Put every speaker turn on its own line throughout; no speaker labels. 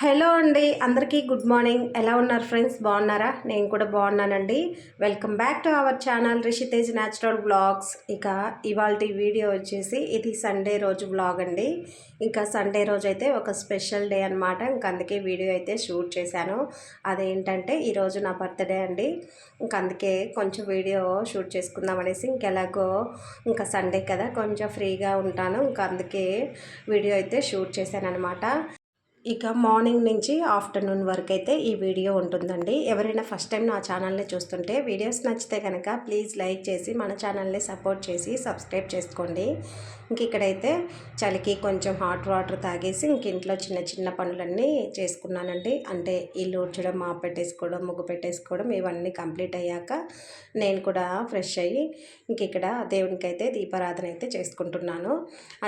Hello అండి అందరికీ good morning. ఎలా ఉన్నారు ఫ్రెండ్స్? బాగున్నారా? నేను కూడా బాగున్నానండి. Welcome back to our channel Rishitej natural blogs ఇక ఇవాళ వీడియో వచ్చేసి ఇది సండే రోజు బ్లాగ్ అండి. ఇంకా సండే రోజు అయితే ఒక స్పెషల్ డే అనమాట ఇంకా అందుకే వీడియో అయితే షూట్ చేశాను. అదేంటంటే ఈరోజు నా బర్త్డే అండి. ఇంకా అందుకే కొంచెం వీడియో షూట్ చేసుకుందాం అనేసి ఇంకెలాగో ఇంకా సండే కదా కొంచెం ఫ్రీగా ఉంటాను. ఇంకా అందుకే వీడియో అయితే షూట్ చేశాను అనమాట ఇక మార్నింగ్ నుంచి ఆఫ్టర్నూన్ వరకు అయితే ఈ వీడియో ఉంటుందండి. ఎవరైనా ఫస్ట్ టైం నా ఛానల్ని చూస్తుంటే వీడియోస్ నచ్చితే కనుక ప్లీజ్ లైక్ చేసి మన ఛానల్ని సపోర్ట్ చేసి సబ్స్క్రైబ్ చేసుకోండి. ఇంక ఇక్కడైతే చలికి కొంచెం హాట్ వాటర్ తాగేసి ఇంక ఇంట్లో చిన్న చిన్న పనులన్నీ చేసుకున్నానండి. అంటే ఇల్లు ఊడ్చడం మా పెట్టేసుకోవడం ముగ్గు పెట్టేసుకోవడం ఇవన్నీ కంప్లీట్ అయ్యాక నేను కూడా ఫ్రెష్ అయ్యి ఇంక ఇక్కడ దేవునికి అయితే దీపారాధన అయితే చేసుకుంటున్నాను.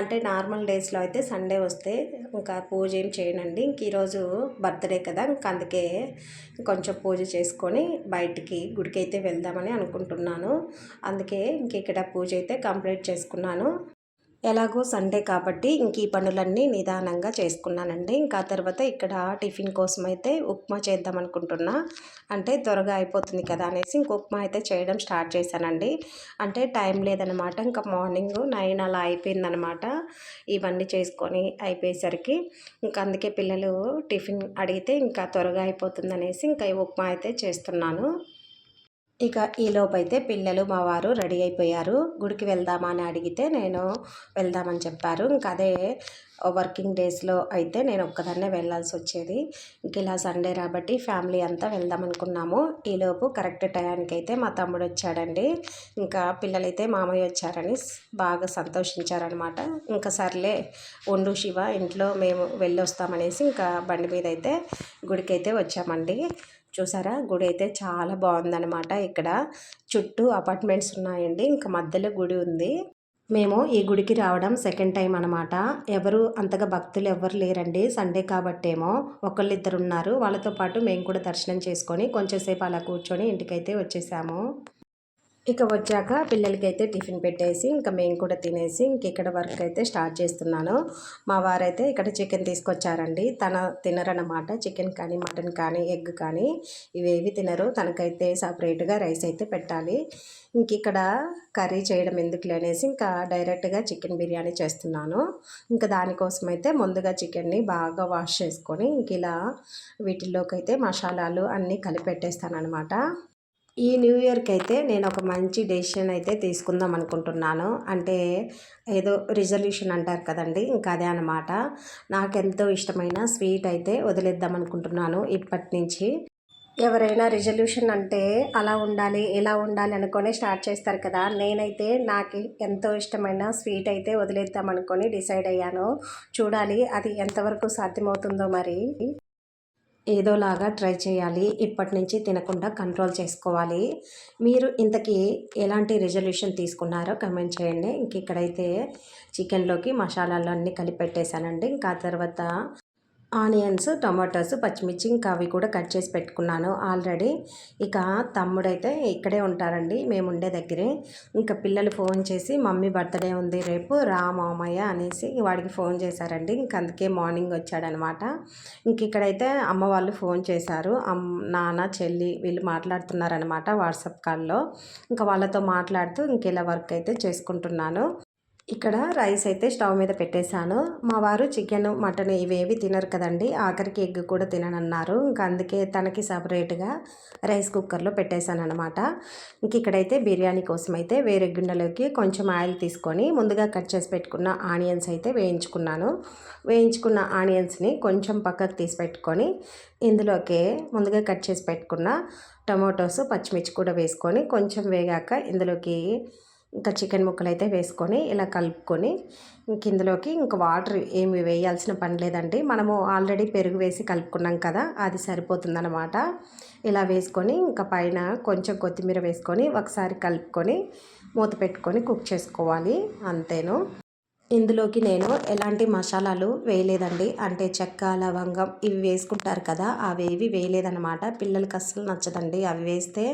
అంటే నార్మల్ డేస్లో అయితే సండే వస్తే ఇంకా పూజ ఏం చేయను అండి ఇంక ఈరోజు బర్త్డే కదా ఇంక అందుకే కొంచెం పూజ చేసుకొని బయటికి గుడికి అయితే వెళ్దామని అనుకుంటున్నాను. అందుకే ఇంక ఇక్కడ పూజ అయితే కంప్లీట్ చేసుకున్నాను. ఎలాగో సండే కాబట్టి ఇంక ఈ పనులన్నీ నిదానంగా చేసుకున్నానండి. ఇంకా తర్వాత ఇక్కడ టిఫిన్ కోసం అయితే ఉప్మా చేద్దాం అనుకుంటున్నా. అంటే త్వరగా అయిపోతుంది కదా అనేసి ఇంక ఉప్మా అయితే చేయడం స్టార్ట్ చేశానండి. అంటే టైం లేదనమాట. ఇంకా మార్నింగ్ నైన్ అలా అయిపోయిందనమాట. ఇవన్నీ చేసుకొని అయిపోయేసరికి ఇంకా అందుకే పిల్లలు టిఫిన్ అడిగితే ఇంకా త్వరగా అయిపోతుంది అనేసి ఇంకా ఉప్మా అయితే చేస్తున్నాను. ఇక ఈలోపైతే పిల్లలు మా వారు రెడీ అయిపోయారు. గుడికి వెళ్దామా అని అడిగితే నేను వెళ్దామని చెప్పారు. ఇంకా అదే వర్కింగ్ డేస్లో అయితే నేను ఒక్కదాన్నే వెళ్ళాల్సి వచ్చేది. ఇంక ఇలా సండే కాబట్టి ఫ్యామిలీ అంతా వెళ్దాం అనుకున్నాము. ఈలోపు కరెక్ట్ టయానికి అయితే మా తమ్ముడు వచ్చాడండి. ఇంకా పిల్లలైతే మామయ్య వచ్చారని బాగా సంతోషించారనమాట. ఇంకా సర్లే ఉండు శివ ఇంట్లో మేము వెళ్ళొస్తామనేసి ఇంకా బండి మీద అయితే గుడికి అయితే వచ్చామండి. చూసారా? గుడి అయితే చాలా బాగుందనమాట ఇక్కడ. చుట్టూ అపార్ట్మెంట్స్ ఉన్నాయండి. ఇంకా మధ్యలో గుడి ఉంది. మేము ఈ గుడికి రావడం సెకండ్ టైం అనమాట ఎవరు అంతగా భక్తులు ఎవరు లేరండి. సండే కాబట్టేమో ఒకళ్ళిద్దరు ఉన్నారు. వాళ్ళతో పాటు మేము కూడా దర్శనం చేసుకొని కొంచెంసేపు అలా కూర్చొని ఇంటికైతే వచ్చేసాము. ఇక వచ్చాక పిల్లలకైతే టిఫిన్ పెట్టేసి ఇంకా మేము కూడా తినేసి ఇంక ఇక్కడ వర్క్ అయితే స్టార్ట్ చేస్తున్నాను. మా వారైతే ఇక్కడ చికెన్ తీసుకొచ్చారండి. తన తినరనమాట చికెన్ కానీ మటన్ కానీ ఎగ్ కానీ ఇవేవి తినరు. తనకైతే సపరేట్గా రైస్ అయితే పెట్టాలి. ఇంక ఇక్కడ కర్రీ చేయడం ఎందుకు అనేసి ఇంకా డైరెక్ట్గా చికెన్ బిర్యానీ చేస్తున్నాను. ఇంకా దానికోసం అయితే ముందుగా చికెన్ని బాగా వాష్ చేసుకొని ఇంక ఇలా వీటిల్లోకి అయితే మసాలాలు అన్నీ కలిపెట్టేస్తాను అనమాట ఈ న్యూ ఇయర్కి అయితే నేను ఒక మంచి డెసిషన్ అయితే తీసుకుందాం అనుకుంటున్నాను అంటే ఏదో రిజల్యూషన్ అంటారు కదండి ఇంకా అదే అనమాట నాకెంతో ఇష్టమైన స్వీట్ అయితే వదిలేద్దాం అనుకుంటున్నాను ఇప్పటి నుంచి ఎవరైనా రిజల్యూషన్ అంటే అలా ఉండాలి ఇలా ఉండాలి అనుకొని స్టార్ట్ చేస్తారు కదా. నేనైతే నాకు ఎంతో ఇష్టమైన స్వీట్ అయితే వదిలేద్దాం అనుకొని డిసైడ్ అయ్యాను చూడాలి అది ఎంతవరకు సాధ్యమవుతుందో మరి. ఏదోలాగా ట్రై చేయాలి. ఇప్పటి నుంచి తినకుండా కంట్రోల్ చేసుకోవాలి. మీరు ఇంతకీ ఎలాంటి రిజల్యూషన్ తీసుకున్నారో కమెంట్ చేయండి. ఇంక ఇక్కడైతే చికెన్లోకి మసాలాలు అన్నీ కలిపి పెట్టేశానండి ఇంకా తర్వాత ఆనియన్స్ టొమాటోస్ పచ్చిమిర్చి ఇంకా అవి కూడా కట్ చేసి పెట్టుకున్నాను ఆల్రెడీ. ఇక తమ్ముడైతే ఇక్కడే ఉంటారండి మేము ఉండే దగ్గరే. ఇంకా పిల్లలు ఫోన్ చేసి మమ్మీ బర్త్డే ఉంది రేపు రా మామయ్య అనేసి వాడికి ఫోన్ చేశారండి. ఇంక అందుకే మార్నింగ్ వచ్చాడనమాట. ఇంక ఇక్కడైతే అమ్మ వాళ్ళు ఫోన్ చేశారు. నాన్న చెల్లి వీళ్ళు మాట్లాడుతున్నారనమాట వాట్సాప్ కాల్లో. ఇంకా వాళ్ళతో మాట్లాడుతూ ఇంక ఇలా వర్క్ అయితే చేసుకుంటున్నాను. ఇక్కడ రైస్ అయితే స్టవ్ మీద పెట్టేశాను. మా వారు చికెన్ మటన్ ఇవేవి తినరు కదండి. ఆఖరికి ఎగ్ కూడా తిననన్నారు. ఇంకా అందుకే తనకి సపరేట్గా రైస్ కుక్కర్లో పెట్టేశాను అనమాట ఇంక ఇక్కడైతే బిర్యానీ కోసం అయితే వేరే గిన్నెలోకి కొంచెం ఆయిల్ తీసుకొని ముందుగా కట్ చేసి పెట్టుకున్న ఆనియన్స్ అయితే వేయించుకున్నాను. వేయించుకున్న ఆనియన్స్ని కొంచెం పక్కకు తీసి పెట్టుకొని ఇందులోకి ముందుగా కట్ చేసి పెట్టుకున్న టమాటోస్ పచ్చిమిర్చి కూడా వేసుకొని కొంచెం వేగాక ఇందులోకి ఇంకా చికెన్ ముక్కలు అయితే వేసుకొని ఇలా కలుపుకొని ఇంక ఇందులోకి ఇంక వాటర్ ఏమి వేయాల్సిన పని లేదండి. మనము ఆల్రెడీ పెరుగు వేసి కలుపుకున్నాం కదా అది సరిపోతుందన్నమాట. ఇలా వేసుకొని ఇంకా పైన కొంచెం కొత్తిమీర వేసుకొని ఒకసారి కలుపుకొని మూత పెట్టుకొని కుక్ చేసుకోవాలి అంతేను. ఇందులోకి నేను ఎలాంటి మసాలాలు వేయలేదండి. అంటే చెక్క లవంగం ఇవి వేసుకుంటారు కదా అవి ఏవి వేయలేదన్నమాట. పిల్లలకి అస్సలు నచ్చదండి. అవి వేస్తే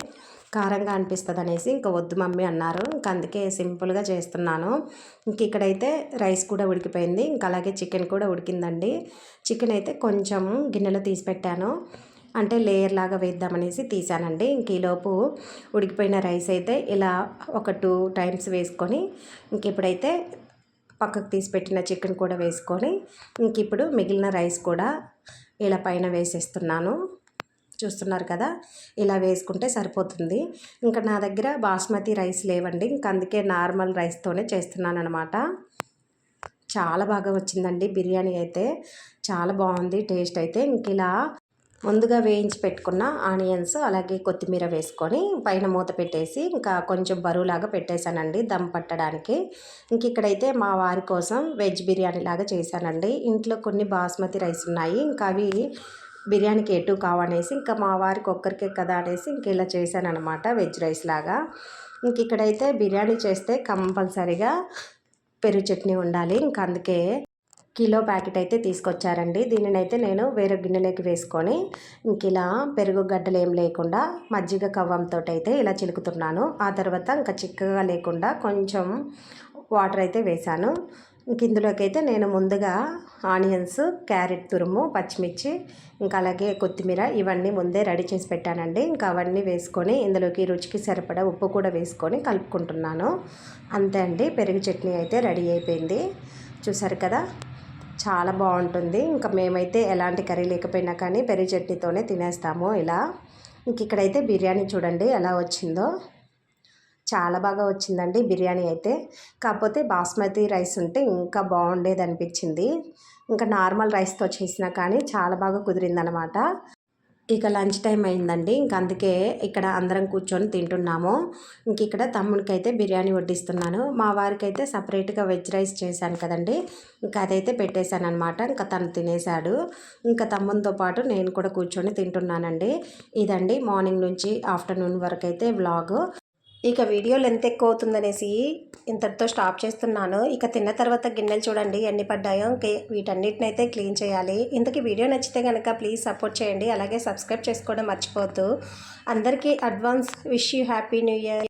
కారంగా అనిపిస్తుంది అనేసి ఇంకా వద్దు మమ్మీ అన్నారు. ఇంకా అందుకే సింపుల్గా చేస్తున్నాను. ఇంక ఇక్కడైతే రైస్ కూడా ఉడికిపోయింది. ఇంకా అలాగే చికెన్ కూడా ఉడికిందండి. చికెన్ అయితే కొంచెం గిన్నెలో తీసి పెట్టాను. అంటే లేయర్ లాగా వేద్దామనేసి తీసానండి. ఇంక ఈలోపు ఉడికిపోయిన రైస్ అయితే ఇలా ఒక టూ టైమ్స్ వేసుకొని ఇంక ఇప్పుడైతే పక్కకు తీసి పెట్టిన చికెన్ కూడా వేసుకొని ఇంక ఇప్పుడు మిగిలిన రైస్ కూడా ఇలా పైన వేసేస్తున్నాను. చూస్తున్నారు కదా ఇలా వేసుకుంటే సరిపోతుంది. ఇంకా నా దగ్గర బాస్మతి రైస్ లేవండి. ఇంక అందుకే నార్మల్ రైస్తోనే చేస్తున్నాను అనమాట చాలా బాగా వచ్చిందండి బిర్యానీ అయితే. చాలా బాగుంది టేస్ట్ అయితే. ఇంక ఇలా ముందుగా వేయించి పెట్టుకున్న ఆనియన్స్ అలాగే కొత్తిమీర వేసుకొని పైన మూత పెట్టేసి ఇంకా కొంచెం బరువులాగా పెట్టేశానండి దమ్ పట్టడానికి. ఇంక ఇక్కడైతే మా వారి కోసం వెజ్ బిర్యానీ లాగా చేశానండి. ఇంట్లో కొన్ని బాస్మతి రైస్ ఉన్నాయి. ఇంకా అవి బిర్యానీకి ఎటు కావనేసి ఇంకా మా వారికి ఒక్కరికే కదా అనేసి ఇంక ఇలా చేశానమాట అనమాట వెజ్ రైస్ లాగా. ఇంక ఇక్కడైతే బిర్యానీ చేస్తే కంపల్సరిగా పెరుగు చట్నీ ఉండాలి. ఇంక అందుకే కిలో ప్యాకెట్ అయితే తీసుకొచ్చారండి. దీనిని అయితే నేను వేరే గిన్నెలోకి వేసుకొని ఇంక ఇలా పెరుగు గడ్డలు ఏం లేకుండా మజ్జిగ కవ్వంతో అయితే ఇలా చిలుకుతున్నాను. ఆ తర్వాత ఇంకా చిక్కగా లేకుండా కొంచెం వాటర్ అయితే వేశాను. ఇందులోకైతే నేను ముందుగా ఆనియన్స్ క్యారెట్ తురుము పచ్చిమిర్చి ఇంకా అలాగే కొత్తిమీర ఇవన్నీ ముందే రెడీ చేసి పెట్టానండి. ఇంకా అవన్నీ వేసుకొని ఇందులోకి రుచికి సరిపడా ఉప్పు కూడా వేసుకొని కలుపుకుంటున్నాను. అంతే అండి పెరుగు చట్నీ అయితే రెడీ అయిపోయింది. చూసారు కదా చాలా బాగుంటుంది. ఇంకా మేమైతే ఎలాంటి కర్రీ లేకపోయినా కానీ పెరుగు చట్నీతోనే తినేస్తాము ఇలా. ఇంక ఇక్కడైతే బిర్యానీ చూడండి ఎలా వచ్చిందో. చాలా బాగా వచ్చిందండి బిర్యానీ అయితే. కాకపోతే బాస్మతి రైస్ ఉంటే ఇంకా బాగుండేది అనిపించింది ఇంకా నార్మల్ రైస్తో చేసినా కానీ చాలా బాగా కుదిరిందనమాట. ఇక లంచ్ టైం అయిందండి. ఇంక అందుకే ఇక్కడ అందరం కూర్చొని తింటున్నాము. ఇంక ఇక్కడ తమ్ముడికి అయితే బిర్యానీ వడ్డిస్తున్నాను. మా వారికి అయితే సపరేట్గా వెజ్ రైస్ చేశాను కదండి. ఇంకా అదైతే పెట్టేశాను అనమాట ఇంకా తను తినేశాడు. ఇంకా తమ్మునితో పాటు నేను కూడా కూర్చొని తింటున్నానండి. ఇదండి మార్నింగ్ నుంచి ఆఫ్టర్నూన్ వరకు అయితే వ్లాగ్. ఇక వీడియో లెంత్ ఎక్కువ అవుతుందనేసి ఇంతటితో స్టాప్ చేస్తున్నాను. ఇక తిన్న తర్వాత గిన్నెలు చూడండి ఎన్ని పడ్డాయో. వీటన్నిటిని అయితే క్లీన్ చేయాలి. ఇంతకీ వీడియో నచ్చితే కనుక ప్లీజ్ సపోర్ట్ చేయండి. అలాగే సబ్స్క్రైబ్ చేసుకోవడం మర్చిపోవద్దు. అందరికీ advance wish you happy new year.